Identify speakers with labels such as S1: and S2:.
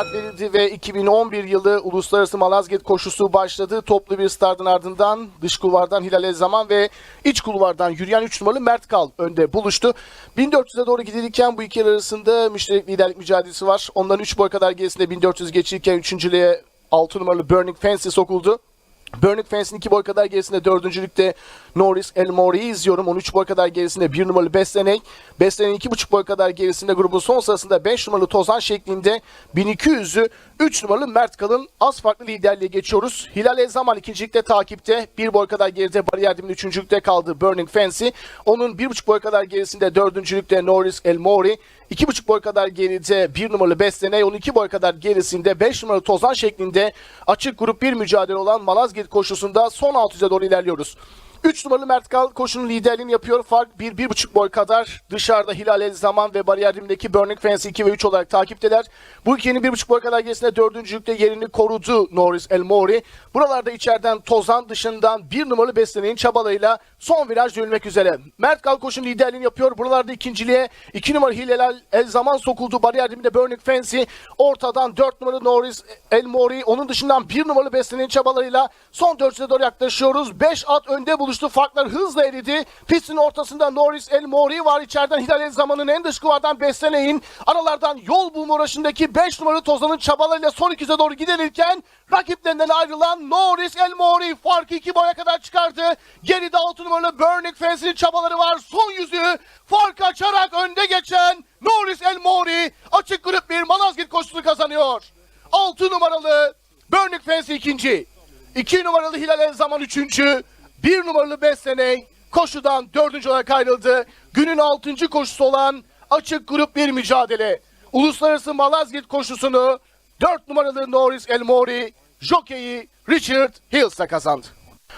S1: start verildi ve 2011 yılı Uluslararası Malazgirt koşusu başladı. Toplu bir startın ardından dış kulvardan Hilal Elzaman ve iç kulvardan yürüyen 3 numaralı Mert Kal önde buluştu. 1400'e doğru gidilirken bu iki arasında müşterek liderlik mücadelesi var. Onların 3 boy kadar gerisinde 1400 geçilirken 3.lüğe 6 numaralı Burning Fancy sokuldu. Burning Fancy'nin 2 boy kadar gerisinde dördüncülükte Norris El Mori'yi izliyorum. 13 boy kadar gerisinde 1 numaralı Beslenek. Beslenek'in 2,5 boy kadar gerisinde grubun son sırasında 5 numaralı Tozan şeklinde 1200'ü 3 numaralı Mert Kalın az farklı liderliğe geçiyoruz. Hilal Elzaman ikincilikte takipte. 1 boy kadar geride bariyer dibinde üçüncülükte kaldı Burning Fancy. Onun 1,5 boy kadar gerisinde dördüncülükte Norris El Mori. 2,5 boy kadar geride 1 numaralı Beslenek. 12 boy kadar gerisinde 5 numaralı Tozan şeklinde açık grup 1 mücadele olan Malazgirt koşusunda son 600'e doğru ilerliyoruz. 3 numaralı Mert Kal koşunun liderliğini yapıyor. Fark 1-1,5 boy kadar. Dışarıda Hilal El Zaman ve bariyer dibindeki Burning Fancy 2 ve 3 olarak takipteler. Bu ikinin 1,5 boy kadar gerisinde dördüncülükte yerini korudu Norris El Mori. Buralarda içeriden Tozan dışından 1 numaralı besleneğin çabalarıyla son viraj dönülmek üzere. Mert Kal koşunun liderliğini yapıyor. Buralarda ikinciliğe 2 numaralı Hilal El Zaman sokuldu. Bariyer dibinde Burning Fancy. Ortadan 4 numaralı Norris El Mori. Onun dışından 1 numaralı besleneğin çabalarıyla son 400'e doğru yaklaşıyoruz. 5 at önde buluştu. Farklar hızla eridi. Pistin ortasında Norris El Mori var. İçeriden Hilal El Zaman'ın en dış kuvardan besleneğin. Aralardan yol bulma uğraşındaki 5 numaralı Tozan'ın çabalarıyla son 200'e doğru gidenirken rakiplerinden ayrılan Norris El Mori farkı 2 boya kadar çıkardı. Geride 6 numaralı Burning Fancy'nin çabaları var. Son yüzüğü fark açarak önde geçen Norris El Mori açık grup bir Malazgirt koşusunu kazanıyor. 6 numaralı Burning Fancy ikinci. 2 numaralı Hilal El Zaman üçüncü. 1 numaralı Besleney koşudan dördüncü olarak ayrıldı. Günün altıncı koşusu olan açık grup bir mücadele. Uluslararası Malazgirt koşusunu 4 numaralı Norris El Mori, jokeyi Richard Hills'la kazandı.